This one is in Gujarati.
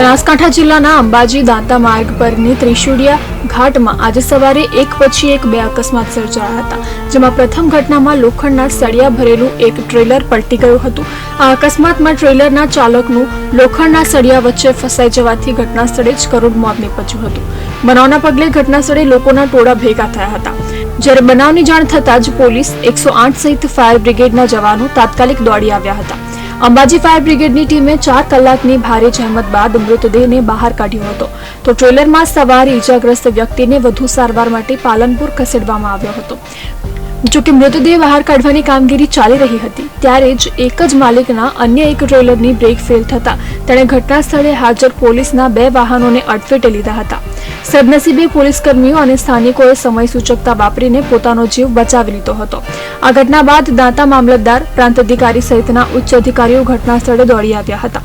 બનાસકાંઠા જિલ્લાના અંબાજી દાંતા માર્ગ પરની ત્રિશુડિયા ઘાટમાં આજે સવારે એક પછી એક બે અકસ્માત સર્જાયા હતા, જેમાં પ્રથમ ઘટનામાં લોખંડના સળિયા ભરેલું એક ટ્રેલર પલટી ગયું હતું. આ અકસ્માતમાં ટ્રેલરના ચાલકનું લોખંડના સળિયા વચ્ચે ફસાઈ જવાથી ઘટના સ્થળે જ કરોડ મોત નીપજ્યું હતું. બનાવના પગલે ઘટના સ્થળે લોકોના ટોળા ભેગા થયા હતા. જ્યારે બનાવની જાણ થતાં જ પોલીસ એકસો આઠ સહિત ફાયર બ્રિગેડના જવાનો તાત્કાલિક દોડી આવ્યા હતા. અંબાજી ફાયર બ્રિગેડની ટીમે ચાર કલાકની ભારે જહેમત બાદ મૃતદેહને બહાર કાઢ્યો હતો. તો ટ્રેલરમાં સવાર ઈજાગ્રસ્ત વ્યક્તિને વધુ સારવાર માટે પાલનપુર ખસેડવામાં આવ્યો હતો. જોકે મૃતદેહ બહાર કાઢવાની કામગીરી ચાલી રહી હતી, ત્યારે જ એક જ માલિકના અન્ય એક ટ્રેલરની બ્રેક ફેલ થતા તેણે ઘટના સ્થળે હાજર પોલીસના બે વાહનોને અડફેટે લીધા હતા. સદનસીબે પોલીસકર્મીઓ અને સ્થાનિકોએ સમય સૂચકતા વાપરીને પોતાનો જીવ બચાવી લીધો હતો. આ ઘટના બાદ દાંતા મામલતદાર, પ્રાંત અધિકારી સહિતના ઉચ્ચ અધિકારીઓ ઘટના સ્થળે દોડી આવ્યા હતા.